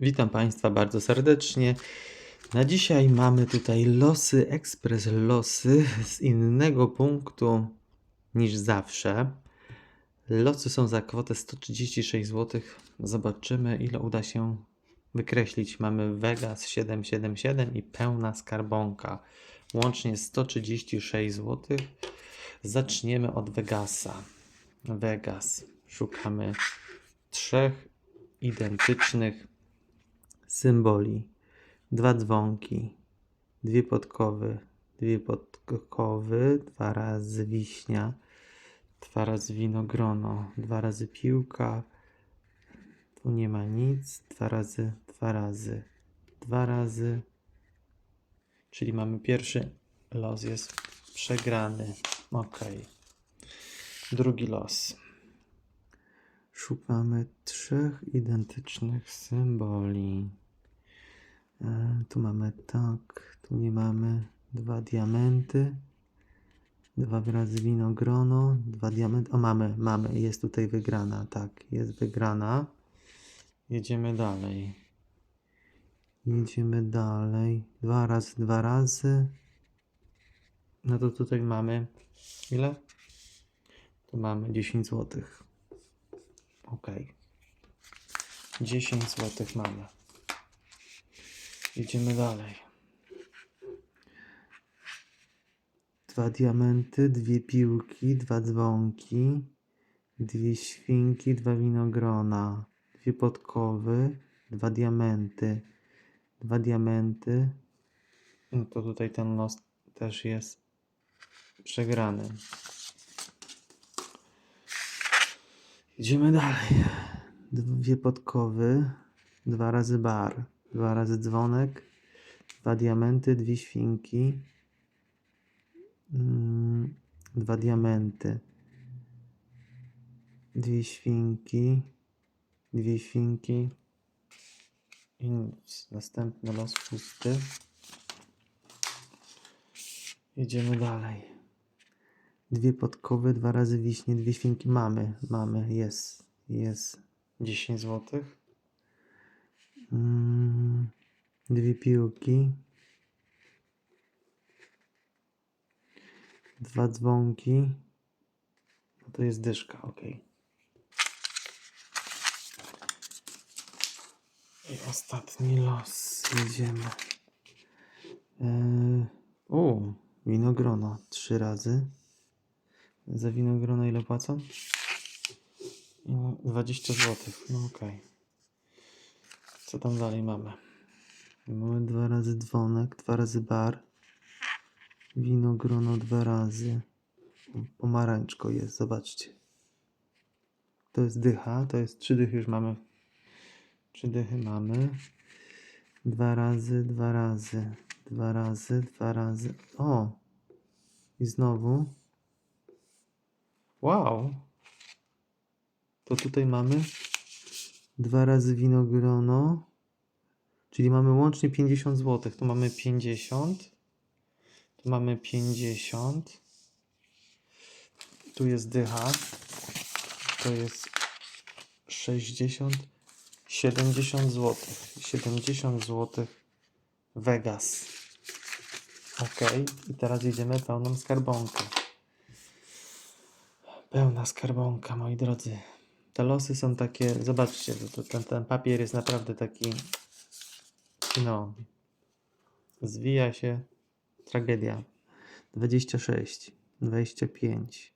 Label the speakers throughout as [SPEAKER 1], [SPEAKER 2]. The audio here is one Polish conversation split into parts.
[SPEAKER 1] Witam Państwa bardzo serdecznie. Na dzisiaj mamy tutaj losy, ekspres losy z innego punktu niż zawsze. Losy są za kwotę 136 zł. Zobaczymy, ile uda się wykreślić. Mamy Vegas 777 i pełna skarbonka. Łącznie 136 zł. Zaczniemy od Vegasa. Vegas. Szukamy trzech identycznych symboli. Dwa dzwonki, dwie podkowy, dwie podkowy, dwa razy wiśnia, dwa razy winogrono, dwa razy piłka. Tu nie ma nic. Dwa razy, dwa razy, dwa razy. Czyli mamy pierwszy los jest przegrany. Ok. Drugi los. Szukamy trzech identycznych symboli. Tu mamy tak, tu nie mamy dwa diamenty, dwa razy winogrono, dwa diamenty. O, mamy, mamy, jest tutaj wygrana, tak, jest wygrana. Jedziemy dalej. Jedziemy dalej. Dwa razy, dwa razy. No to tutaj mamy ile? Tu mamy 10 złotych. Ok. 10 zł mamy. Idziemy dalej. Dwa diamenty, dwie piłki, dwa dzwonki, dwie świnki, dwa winogrona, dwie podkowy, dwa diamenty, dwa diamenty. No to tutaj ten los też jest przegrany. Idziemy dalej. Dwie podkowy, dwa razy bar, dwa razy dzwonek, dwa diamenty, dwie świnki, mm, dwa diamenty, dwie świnki, dwie świnki i. Następny los pusty. Idziemy dalej. Dwie podkowy, dwa razy wiśnie, dwie świnki. Mamy, mamy, jest, jest. 10 zł. Mm, dwie piłki. Dwa dzwonki. No to jest dyszka, ok. I ostatni los. Jedziemy. Eee, o, winogrono. Trzy razy. Za winogrono ile płacą? I 20 zł. No okej. Co tam dalej mamy? Mamy dwa razy dzwonek, dwa razy bar. Winogrono dwa razy. Pomarańczko jest, zobaczcie. To jest dycha, to jest trzy dychy już mamy. Trzy dychy mamy. Dwa razy, dwa razy, dwa razy, dwa razy. O! I znowu. Wow! To tutaj mamy dwa razy winogrono, czyli mamy łącznie 50 zł. Tu mamy 50, tu mamy 50, tu jest dycha, to jest 60, 70 zł. 70 zł Vegas. Ok, i teraz jedziemy pełną skarbonkę. Pełna skarbonka, moi drodzy. Te losy są takie, zobaczcie, to, to, ten, ten papier jest naprawdę taki, no, zwija się, tragedia. 26, 25,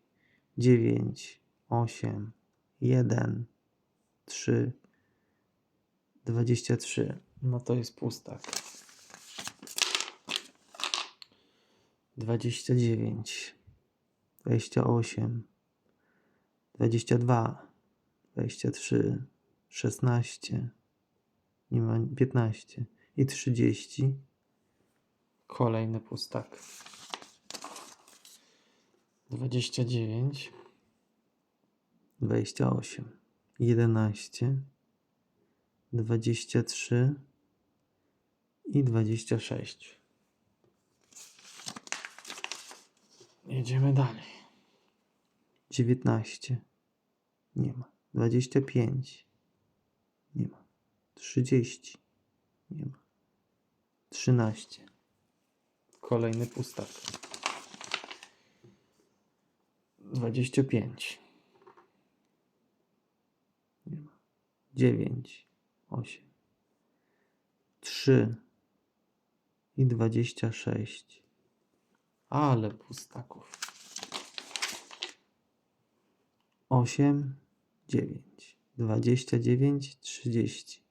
[SPEAKER 1] 9, 8, 1, 3, 23. No to jest pustak. 29, 28, 22, 23, 16, nie ma 15 i 30. Kolejny pustak. 29, 28, 11, 23 i 26. Jedziemy dalej. 19. Nie ma. 25. Nie ma. 30. Nie ma. 13. Kolejny pustak. 25. Nie ma. 9. 8. 3. I 26. Ale pustaków. 8, 9, 29, 30,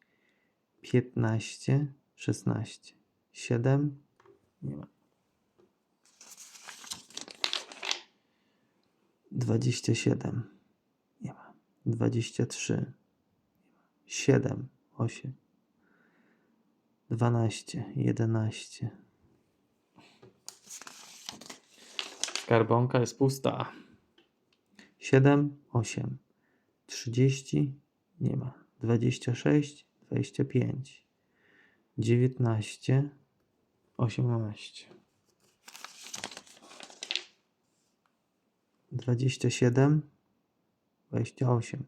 [SPEAKER 1] 15, 16, 7, nie ma. 27, nie ma. 23, nie ma. 7, 8, 12, 11. Skarbonka jest pusta. 7, 8, 30, nie ma. 26, 25, 19, 18, 27, 28,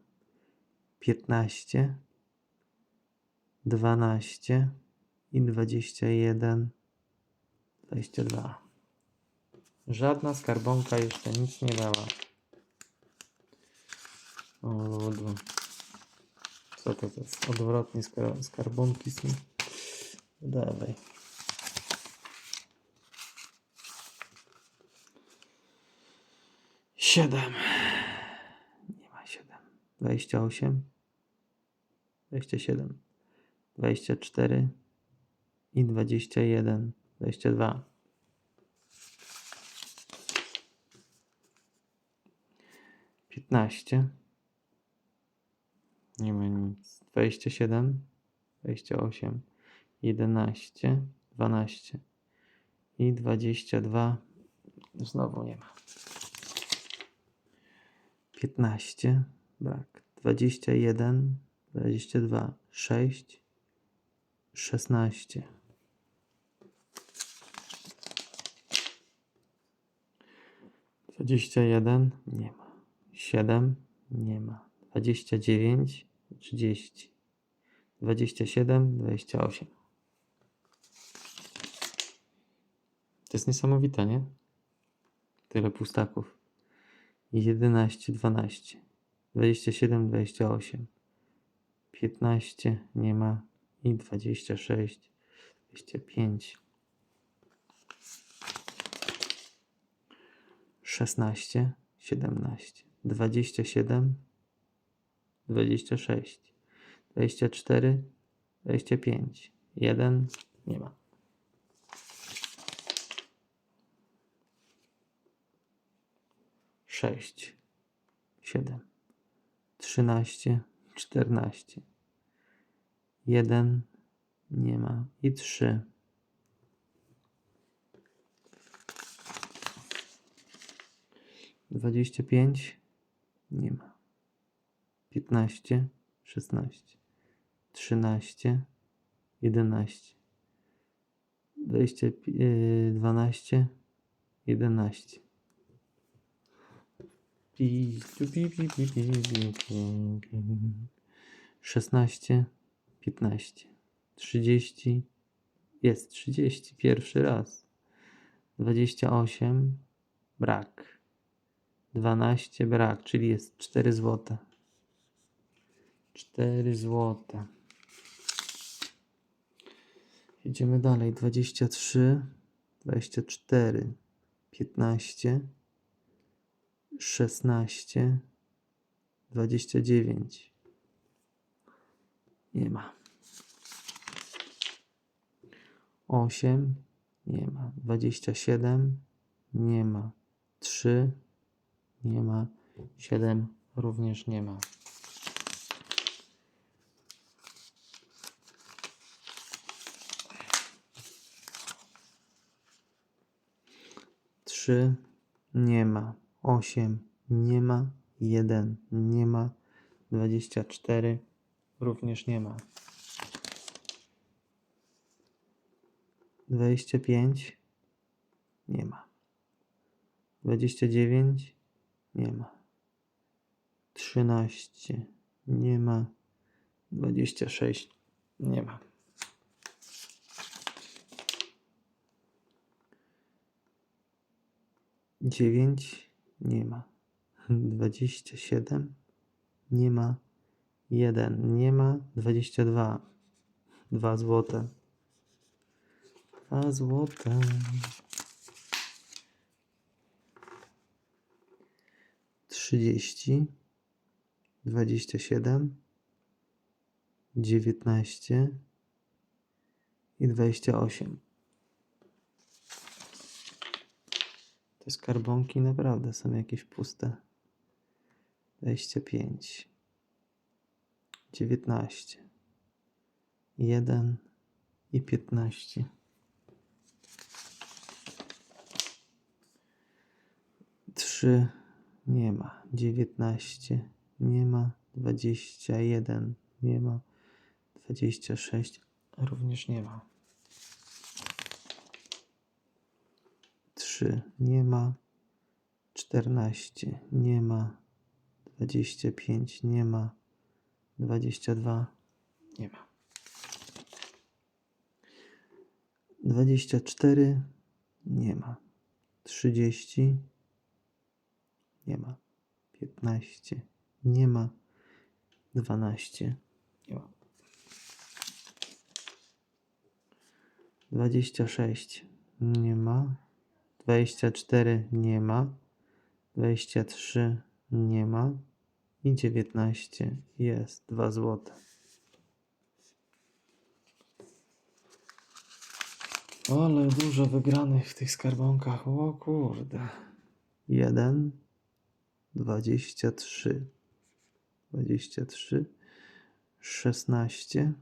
[SPEAKER 1] 15, 12 i 21, 22. Żadna skarbonka jeszcze nic nie dała. Co to jest? Odwrotnie skar skarbonki są. Dawaj. Siedem. Nie ma siedem. Dwadzieścia osiem. Dwadzieścia siedem. Dwadzieścia cztery. I dwadzieścia jeden. Dwadzieścia dwa. Piętnaście. Nie ma nic. 27, 28, 11, 12 i 22. Znowu nie ma. 15, brak. 21, 22, 6, 16. Dwadzieścia jeden nie ma. Siedem nie ma. Dwadzieścia dziewięć 30, 27, 28. To jest niesamowite, nie? Tyle pustaków. 11, 12, 27, 28, 15 nie ma i 26, 25, 16, 17, 27, 26, 24, 25, 1, nie ma. Sześć, siedem, trzynaście, czternaście, jeden, nie ma i trzy. Dwadzieścia pięć, nie ma. 15, 16, 13, 11, 20, yy, 12, 11. Pi, tu, pi, pi, pi, pi, pi, pi, pi. 16, 15, 30, jest 30, pierwszy raz. 28, brak. 12, brak, czyli jest 4 złote. 4 złote. Idziemy dalej. 23, 24, 15, 16, 29. Nie ma. 8, nie ma. 27, nie ma. 3, nie ma. 7, również nie ma. Trzy nie ma. Osiem nie ma. Jeden nie ma. Dwadzieścia cztery również nie ma. Dwadzieścia pięć nie ma. Dwadzieścia dziewięć nie ma. Trzynaście nie ma. Dwadzieścia sześć Nie ma. Dziewięć nie ma. Dwadzieścia siedem nie ma. Jeden nie ma. Dwadzieścia dwa. Dwa złote. Dwa złote. Trzydzieści. Dwadzieścia siedem. Dziewiętnaście. I dwadzieścia osiem. Te skarbonki naprawdę są jakieś puste. 25, 19, 1 i 15. Trzy. Nie ma, 19 nie ma, 21 nie ma, 26 również nie ma. 3 nie ma, 14 nie ma, 25 nie ma, 22 nie ma. 24 nie ma, 30 nie ma, 15 nie ma, 12 nie ma. 26 nie ma, 24 nie ma, 23 nie ma i 19 jest 2 złote. Ale dużo wygranych w tych skarbonkach. O kurde. 1, 23, 23, 16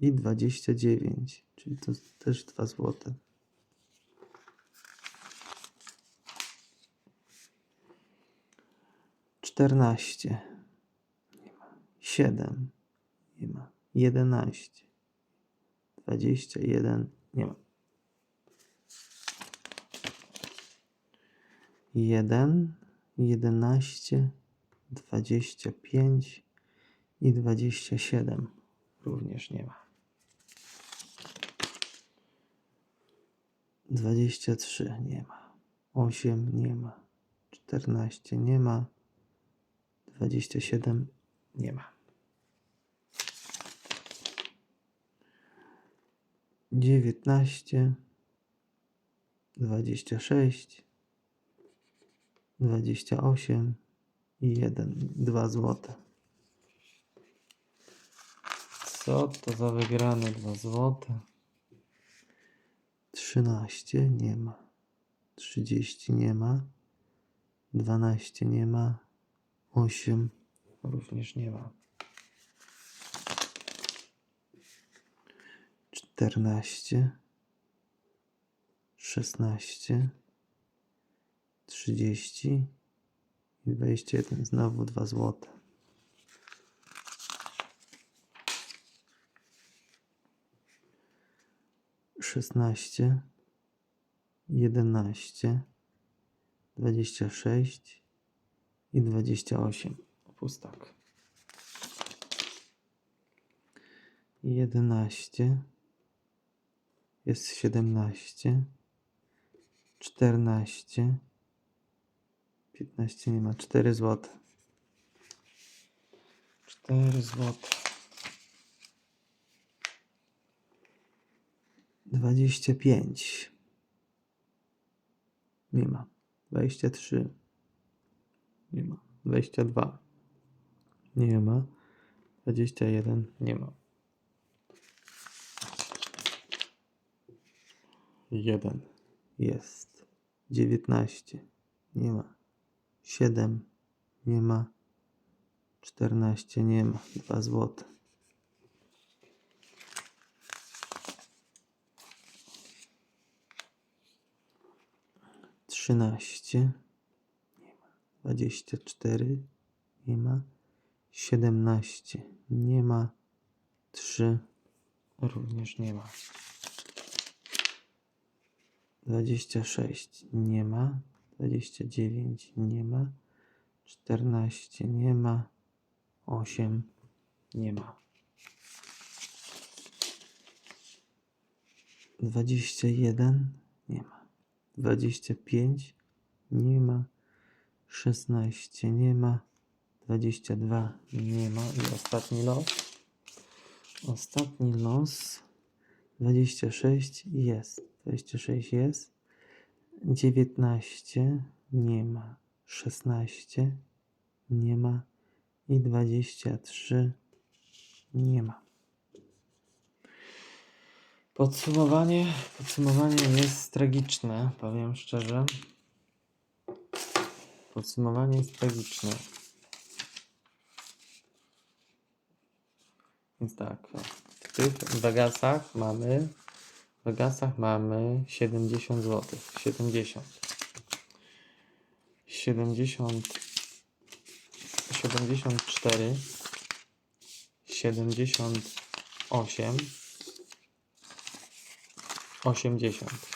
[SPEAKER 1] i 29, czyli to też 2 złote. Czternaście. Nie ma. Siedem. Nie ma. Jedenaście. Dwadzieścia jeden. Nie ma. Jeden. Jedenaście. Dwadzieścia pięć. I dwadzieścia siedem. Również nie ma. Dwadzieścia trzy. Nie ma. Osiem. Nie ma. Czternaście. Nie ma. 27 nie ma. 19 26 28 i 1 2 złote. Co to za wygrane 2 złote? 13 nie ma. 30 nie ma. 12 nie ma. 8 również nie ma. 14 16 30 i 21 znowu 2 złote. Szesnaście, jedenaście, dwadzieścia sześć, i 28. Pustak. 11. Jest 17. 14. 15 nie ma. 4 zł. 4 zł. 25. Nie ma. 23. Nie ma. 22. Nie ma. 21. Nie ma. 1. Jest. 19. Nie ma. 7. Nie ma. 14. Nie ma. 2 złote. Trzynaście dwadzieścia cztery, nie ma, siedemnaście, nie ma, trzy, również nie ma, dwadzieścia sześć, nie ma, dwadzieścia dziewięć, nie ma, czternaście, nie ma, osiem, nie ma. 21 nie ma. 25 nie ma. 16 nie ma. 22 nie ma. I ostatni los. Ostatni los. 26 jest. 26 jest. 19 nie ma. 16 nie ma. I 23 nie ma. Podsumowanie, podsumowanie jest tragiczne, powiem szczerze. Podsumowanie jest tragiczne. Więc tak, w tych Vegasach mamy w Vegasach mamy 70 zł. 70. 70 74 78 80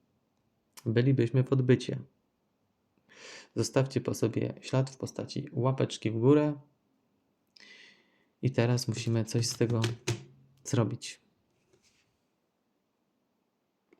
[SPEAKER 1] bylibyśmy w odbycie. Zostawcie po sobie ślad w postaci łapeczki w górę. I teraz musimy coś z tego zrobić